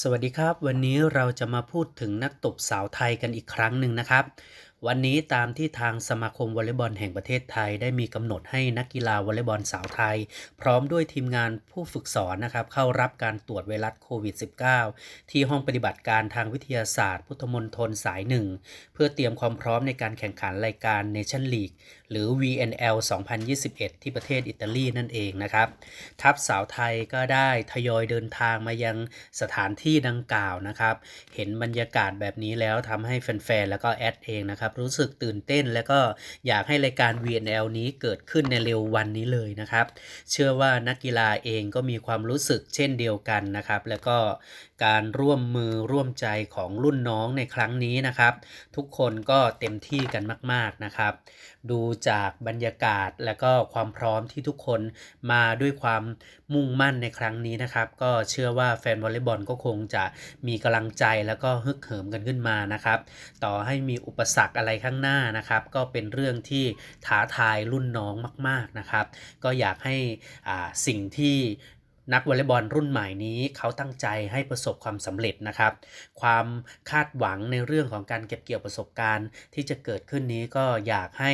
สวัสดีครับ วันนี้เราจะมาพูดถึงนักตบสาวไทยกันอีกครั้งหนึ่งนะครับวันนี้ตามที่ทางสมาคมวอลเลย์บอลแห่งประเทศไทย ได้มีกำหนดให้นักกีฬาวอลเลย์บอลสาวไทย พร้อมด้วยทีมงานผู้ฝึกสอนนะครับเข้ารับการตรวจไวรัสโควิด -19 ที่ห้องปฏิบัติการทางวิทยาศาสตร์ พุทธมณฑลสายหนึ่งเพื่อเตรียมความพร้อมในการแข่งขันรายการ Nation League หรือ VNL 2021 ที่ประเทศอิตาลีนั่นเองนะครับทัพสาวไทยก็ได้ทยอยเดินทางมายังสถานที่ดังกล่าวนะครับ เห็นบรรยากาศแบบนี้แล้วทำให้แฟนๆแล้วก็แอดเองนะครับรู้สึกตื่นเต้นแล้วก็อยากให้รายการ VNL นี้เกิดขึ้นในเร็ววันนี้เลยนะครับ เชื่อว่านักกีฬาเองก็มีความรู้สึกเช่นเดียวกันนะครับ แล้วก็การร่วมมือร่วมใจของรุ่นน้องในครั้งนี้นะครับ ทุกคนก็เต็มที่กันมาก ๆนะครับ ดูจากบรรยากาศและก็ความพร้อมที่ทุกคนมาด้วยความมุ่งมั่นในครั้งนี้นะครับ ก็เชื่อว่าแฟนวอลเลย์บอลก็คงจะมีกำลังใจแล้วก็ฮึกเหิมกันขึ้นมานะครับ ต่อให้มีอุปสรรคอะไรข้างหน้านะครับ ก็เป็นเรื่องที่ท้าทายรุ่นน้องมาก ๆนะครับ ก็อยากให้อ่าสิ่งที่นักวอลเลย์บอลรุ่นใหม่นี้เขาตั้งใจให้ประสบความสำเร็จนะครับ ความคาดหวังในเรื่องของการเก็บเกี่ยวประสบการณ์ที่จะเกิดขึ้นนี้ก็อยากให้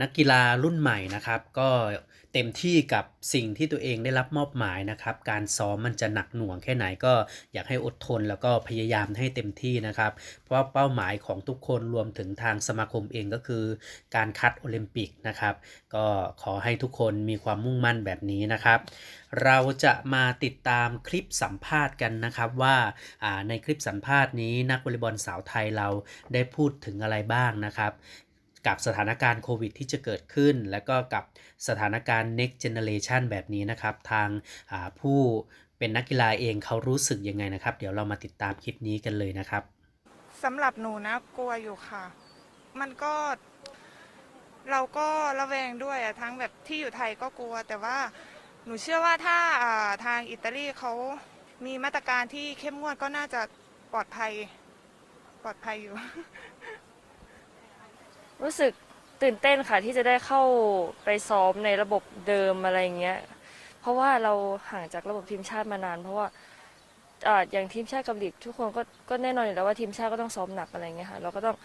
นักกีฬารุ่นใหม่นะครับ ก็เต็มที่กับสิ่งที่ตัวเองได้รับมอบหมายนะครับ การซ้อมมันจะหนักหน่วงแค่ไหนก็อยากให้อดทนแล้วก็พยายามให้เต็มที่นะครับ เพราะเป้าหมายของทุกคนรวมถึงทางสมาคมเองก็คือ การคัดโอลิมปิกนะครับ ก็ขอให้ทุกคนมีความมุ่งมั่นแบบนี้นะครับ เราจะมาติดตามคลิปสัมภาษณ์กันนะครับว่าในคลิปสัมภาษณ์นี้นักวอลเลย์บอลสาวไทยเราได้พูดถึงอะไรบ้างนะครับ กับสถานการณ์โควิดที่จะเกิดขึ้น แล้วก็กับสถานการณ์ next generation แบบนี้นะครับ ทางาผู้เป็นนักกีฬาเองเขารู้สึกยังไงนะครับ เดี๋ยวเรามาติดตามคลิปนี้กันเลยนะครับสำหรับหนูนะกลัวอยู่ค่ะ มันก็ เราก็ระแวงด้วยอะทั้งแบบที่อยู่ไทยก็กลัว แต่ว่าหนูเชื่อว่าถ้าาทางอิตาลีเขามีมาตรการที่เข้มงวดก็น่าจะปลอดภัย ปลอดภัยอยู่ รู้สึกตื่นเต้นค่ะที่จะได้เข้าไปซ้อมในระบบเดิมอะไรเงี้ย เพราะว่าเราห่างจากระบบทีมชาติมานาน เพราะว่าอ่าอย่างทีมชาติกับลีกทุกคนก็ก็แน่นอนอยู่แล้วว่าทีมชาติก็ต้องซ้อมหนักอะไรเงี้ยค่ะ เราก็ต้อง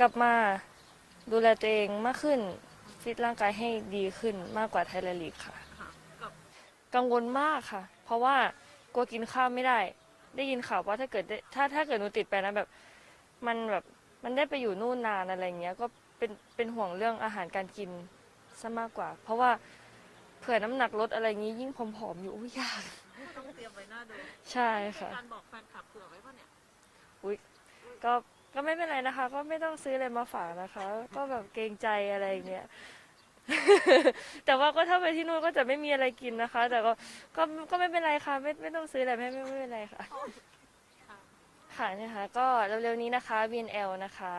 กลับมาดูแลตัวเองมากขึ้นฟิตร่างกายให้ดีขึ้นมากกว่าไทยแลนด์ลีกค่ะ กังวลมากค่ะ เพราะว่ากลัวกินข้าวไม่ได้ ได้ยินข่าวว่าถ้าเกิดได้ถ้าถ้าเกิดหนูติดไปนะแบบ มันแบบมันได้ไปอยู่นู่นนานอะไรเงี้ยก็ เป็นเป็นห่วงเรื่องอาหารการกินซะมากกว่า เพราะว่าเผื่อน้ำหนักลดอะไรงี้ยิ่งผอมๆอยู่อุ้ยยากต้องเตรียมไว้หน้าดูใช่ค่ะการบอกแฟนคลับเผื่อไว้ป่ะเนี่ยก็ก็ไม่เป็นไรนะคะ ก็ไม่ต้องซื้ออะไรมาฝากนะคะ ก็แบบเกรงใจอะไรอย่างเงี้ยแต่ว่าก็ถ้าไปที่นู่นก็จะไม่มีอะไรกินนะคะ แต่ก็ก็ก็ไม่เป็นไรค่ะ ไม่ไม่ต้องซื้ออะไรไม่ไม่ไม่เป็นไรค่ะ ค่ะนะคะก็เร็วๆนี้นะคะ VNL นะคะ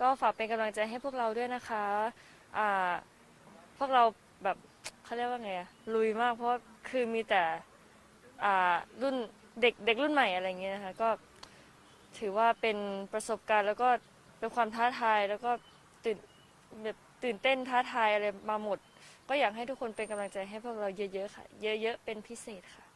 ก็ฝากเป็นกำลังใจให้พวกเราด้วยนะคะอ่าพวกเราแบบเขาเรียกว่าไงอะลุยมากเพราะคือมีแต่อ่ารุ่นเด็กเด็กรุ่นใหม่อะไรเงี้ยนะคะก็ถือว่าเป็นประสบการณ์แล้วก็เป็นความท้าทายแล้วก็ตื่นแบบตื่นเต้นท้าทายอะไรมาหมด ก็อยากให้ทุกคนเป็นกำลังใจให้พวกเราเยอะๆค่ะ เยอะๆเป็นพิเศษค่ะ